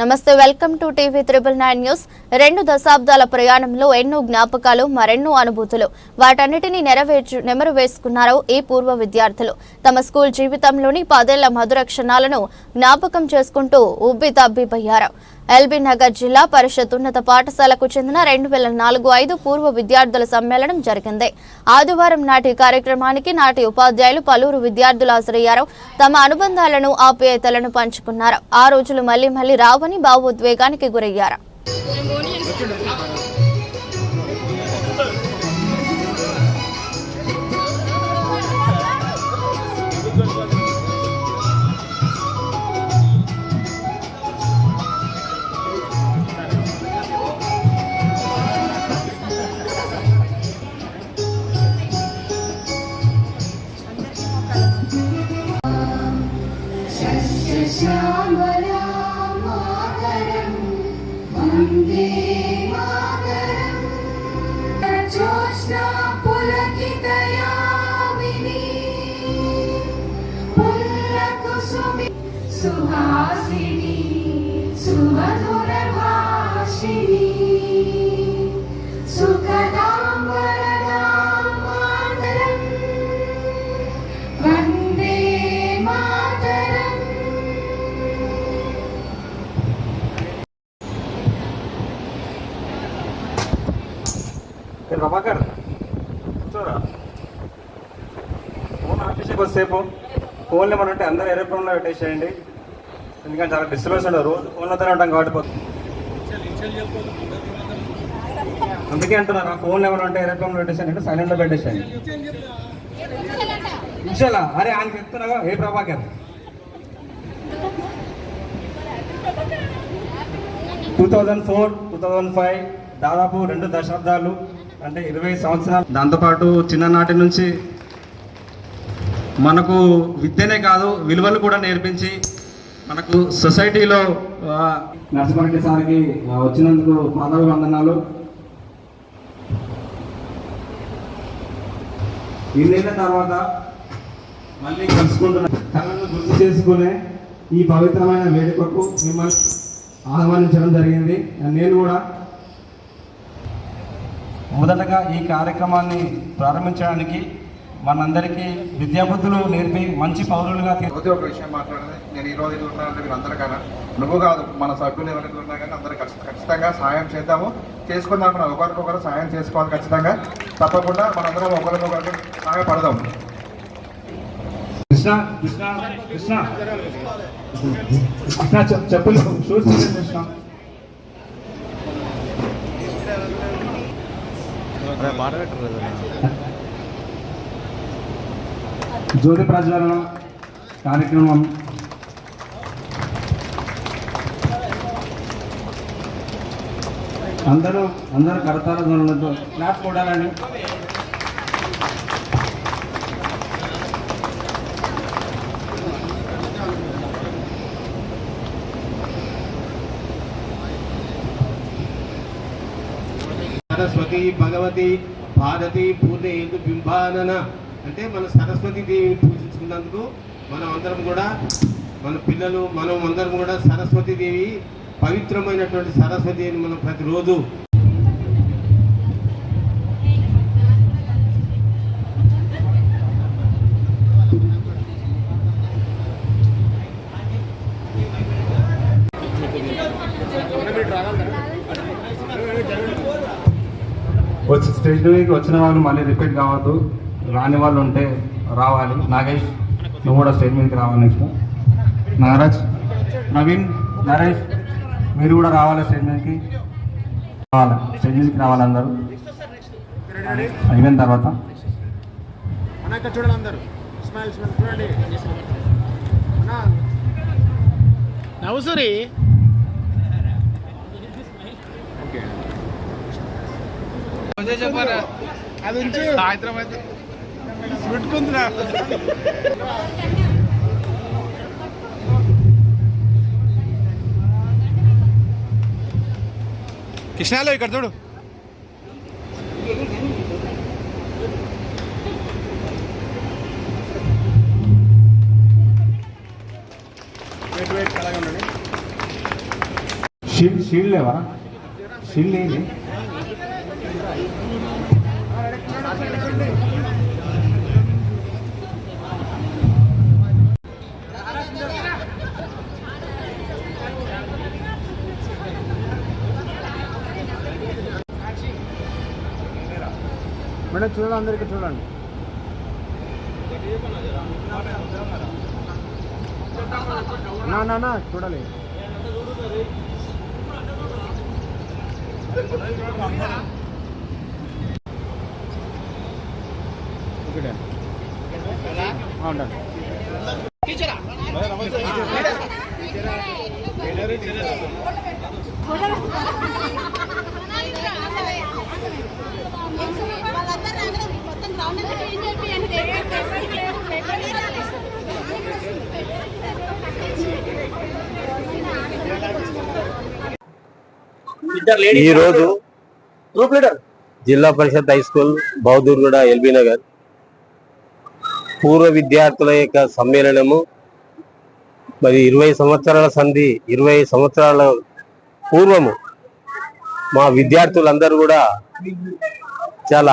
నమస్తే welcome to TV triple nine news. రెండు దశాబ్దాల ప్రయాణంలో ఎన్నో జ్ఞాపకాలు మరెన్నో అనుభూతులు. వాటన్నిటినీ నెరవేర్చు నెమరు వేసుకున్నారు ఈ పూర్వ విద్యార్థులు. తమ స్కూల్ జీవితంలోని పదేళ్ళ మధుర క్షణాలను జ్ఞాపకం చేసుకుంటూ ఉబ్బి తబ్బిపోయారు ఎల్బీ నగర్ జిల్లా పరిషత్ ఉన్నత పాఠశాలకు చెందిన రెండు వేల నాలుగు ఐదు పూర్వ విద్యార్థుల సమ్మేళనం జరిగింది. ఆదివారం నాటి కార్యక్రమానికి నాటి ఉపాధ్యాయులు పలువురు విద్యార్థులు హాజరయ్యారు. తమ అనుబంధాలను ఆప్యాయతలను పంచుకున్నారు. ఆ రోజులు మళ్ళీ మళ్ళీ రావని భావోద్వేగానికి గురయ్యారు. सुहासिनी सुमधुरभाषिणी सुखदां वरदां मातरम् वन्दे मातरम् ఏ ప్రభాకర్ కూర్చోరా ఫోన్ ఆఫీస్కి కొద్దిసేపు ఫోన్లో ఏమైనా ఉంటే అందరూ ఏరోప్లేన్లో పెట్టేసేయండి ఎందుకంటే చాలా డిస్టర్బెన్స్ ఉండదు రోజు ఫోన్లతోనే ఉంటాం కాబట్టి పోతుంది అందుకే అంటున్నారు ఫోన్ ఎవరు ఉంటే ఏరోప్లేన్ పెట్టేసాను అంటే సైలెంట్లో పెట్టేసేయండి. నిమిషాలా అరే ఆయన చెప్తున్నావా ఏ Prabhakar? Two thousand four two thousand five దాదాపు రెండు దశాబ్దాలు అంటే ఇరవై సంవత్సరాలు. దాంతోపాటు చిన్ననాటి నుంచి మనకు విద్యనే కాదు విలువలు కూడా నేర్పించి మనకు సొసైటీలో ఆ, సార్కి వచ్చినందుకు పాదవి వందనాలు. ఇన్నేళ్ళ తర్వాత మళ్ళీ కలుసుకుంటున్న కళను గుర్తు చేసుకునే ఈ పవిత్రమైన వేడుకకు మిమ్మల్ని ఆహ్వానించడం జరిగింది. నేను కూడా మొదటగా ఈ కార్యక్రమాన్ని ప్రారంభించడానికి మనందరికీ విద్యాబుద్ధులు నేర్పి మంచి పౌరులుగా ప్రతి ఒక్క విషయం మాట్లాడితే నేను ఈ రోజు ఉన్నానంటే మీరు అందరు కన్నా నువ్వు కాదు మన సభ్యులు ఎవరైతే ఉన్నా కానీ అందరు ఖచ్చి- ఖచ్చితంగా సహాయం చేద్దాము. చేసుకుందాం మనం ఒకరికొకరు సహాయం చేసుకోవాలి ఖచ్చితంగా. తప్పకుండా మనందరం ఒకరికొకరికి సహాయపడదాం. కృష్ణ కృష్ణ కృష్ణ. కృష్ణ చెప్పులు షూస్ కృష్ణ. జ్యోతి ప్రజ్వలన కార్యక్రమం. అందరూ అందరూ కరతాల ధ్వనులతో క్లాప్ కొడాలండి సరస్వతి భగవతి భారతి పూర్ణేందు బింబానన. అంటే మన సరస్వతి దేవిని పూజించుకున్నందుకు మనం అందరం కూడా మన పిల్లలు మనం అందరం కూడా సరస్వతి దేవి పవిత్రమైనటువంటి సరస్వతి దేవిని మనం ప్రతిరోజు వచ్చి స్టేజ్ మీదకి వచ్చిన వాళ్ళు మళ్ళీ రిపీట్ కావద్దు. రాని వాళ్ళు ఉంటే రావాలి. నాగేష్ నువ్వు కూడా స్టేజ్ మీదకి రావాలి నెక్స్ట్ నాగరాజ్ నవీన్ నరేష్ మీరు కూడా రావాలి స్టేజ్ మీదకి. రావాలి. స్టేజ్ మీదకి రావాలి అందరూ. అయిపోయిన తర్వాత. అది ఉంచి. సాయంత్రం అయితే పెట్టుకుందిరా. కృష్ణాలో ఇక్కడ చూడు. వెయిట్ వెయిట్ షీల్డ్ షీల్డ్ లేవా? షీల్డ్ ఏంటి మేడం చూడండి అందరికీ చూడండి. నా నా నా చూడాలి ఉండండి ఈరోజు Zilla Parishad high school Bouddhurguda LB Nagar. పూర్వ విద్యార్థుల యొక్క సమ్మేళనము మరి ఇరవై సంవత్సరాల సంధి ఇరవై సంవత్సరాల పూర్వము మా విద్యార్థులందరూ కూడా చాలా